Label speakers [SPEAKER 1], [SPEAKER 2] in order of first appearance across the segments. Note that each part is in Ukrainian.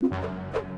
[SPEAKER 1] you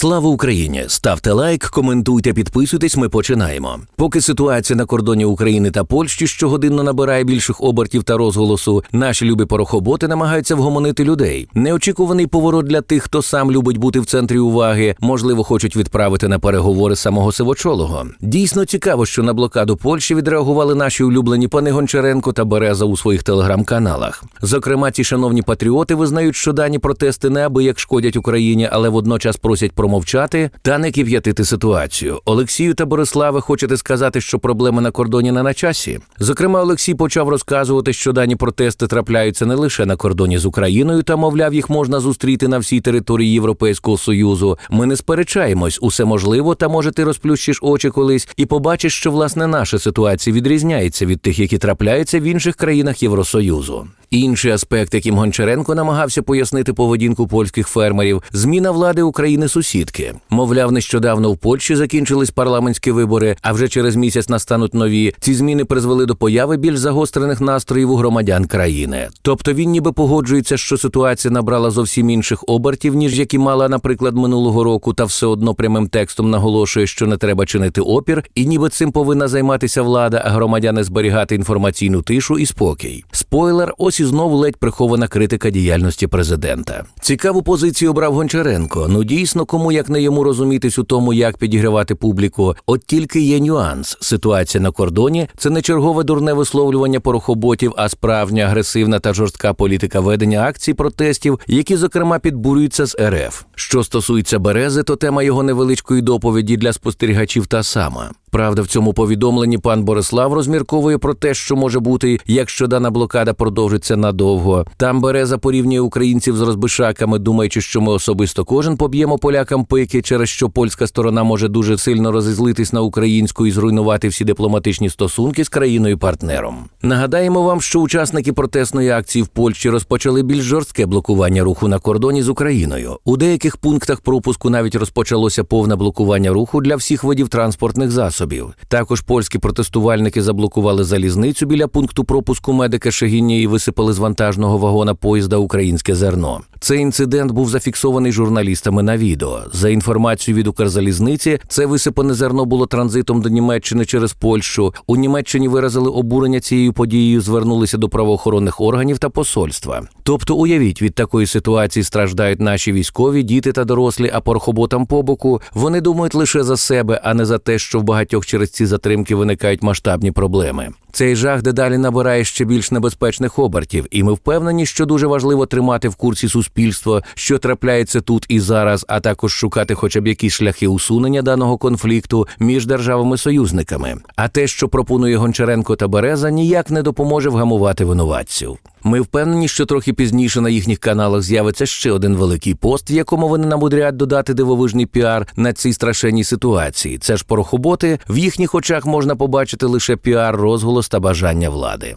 [SPEAKER 1] Слава Україні! Ставте лайк, коментуйте, підписуйтесь. Ми починаємо. Поки ситуація на кордоні України та Польщі щогодинно набирає більших обертів та розголосу, наші любі порохоботи намагаються вгомонити людей. Неочікуваний поворот для тих, хто сам любить бути в центрі уваги, можливо, хочуть відправити на переговори самого Сивочолого. Дійсно цікаво, що на блокаду Польщі відреагували наші улюблені пани Гончаренко та Береза у своїх телеграм-каналах. Зокрема, ці шановні патріоти визнають, що дані протести неабияк шкодять Україні, але водночас просять промовчати та не кип'ятити ситуацію. Олексію та Бориславе, хочете сказати, що проблеми на кордоні не на часі? Зокрема, Олексій почав розказувати, що дані протести трапляються не лише на кордоні з Україною, та мовляв, їх можна зустріти на всій території Європейського союзу. Ми не сперечаємось, усе можливо, та може ти розплющиш очі колись і побачиш, що власне наша ситуація відрізняється від тих, які трапляються в інших країнах Євросоюзу. Інший аспект, яким Гончаренко намагався пояснити поведінку польських фермерів, зміна влади України сусідки. Мовляв, нещодавно в Польщі закінчились парламентські вибори, а вже через місяць настануть нові. Ці зміни призвели до появи більш загострених настроїв у громадян країни. Тобто він ніби погоджується, що ситуація набрала зовсім інших обертів, ніж які мала, наприклад, минулого року, та все одно прямим текстом наголошує, що не треба чинити опір, і ніби цим повинна займатися влада, а громадяни зберігати інформаційну тишу і спокій. Спойлер, ось і знову ледь прихована критика діяльності президента. Цікаву позицію обрав Гончаренко. Ну дійсно, кому як не йому розумітись у тому, як підігравати публіку. От тільки є нюанс. Ситуація на кордоні це не чергове дурне висловлювання порохоботів, а справжня агресивна та жорстка політика ведення акцій протестів, які зокрема підбурюються з РФ. Що стосується берези, то тема його невеличкої доповіді для спостерігачів та сама. Правда, в цьому повідомленні пан Борислав розмірковує про те, що може бути, якщо дана блокада продовжиться надовго. Там Береза порівнює українців з розбишаками, думаючи, що ми особисто кожен поб'ємо полякам пики, через що польська сторона може дуже сильно розізлитись на українську і зруйнувати всі дипломатичні стосунки з країною-партнером. Нагадаємо вам, що учасники протестної акції в Польщі розпочали більш жорстке блокування руху на кордоні з Україною. У деяких пунктах пропуску навіть розпочалося повне блокування руху для всіх видів транспортних засобів. Також польські протестувальники заблокували залізницю біля пункту пропуску медика Шегіні і висипали з вантажного вагона поїзда українське зерно. Цей інцидент був зафіксований журналістами на відео. За інформацією від Укрзалізниці, це висипане зерно було транзитом до Німеччини через Польщу. У Німеччині виразили обурення цією подією, звернулися до правоохоронних органів та посольства. Тобто, уявіть, від такої ситуації страждають наші військові, діти та дорослі, а порохоботам по боку вони думають лише за себе, а не за те, що в багатьох через ці затримки виникають масштабні проблеми. Цей жах дедалі набирає ще більш небезпечних обертів, і ми впевнені, що дуже важливо тримати в курсі суспільство, що трапляється тут і зараз, а також шукати хоча б якісь шляхи усунення даного конфлікту між державами-союзниками. А те, що пропонує Гончаренко та Береза, ніяк не допоможе вгамувати винуватців. Ми впевнені, що трохи пізніше на їхніх каналах з'явиться ще один великий пост, в якому вони намудрять додати дивовижний піар на цій страшенній ситуації. Це ж порохоботи, в їхніх очах можна побачити лише піар, розголос та бажання влади.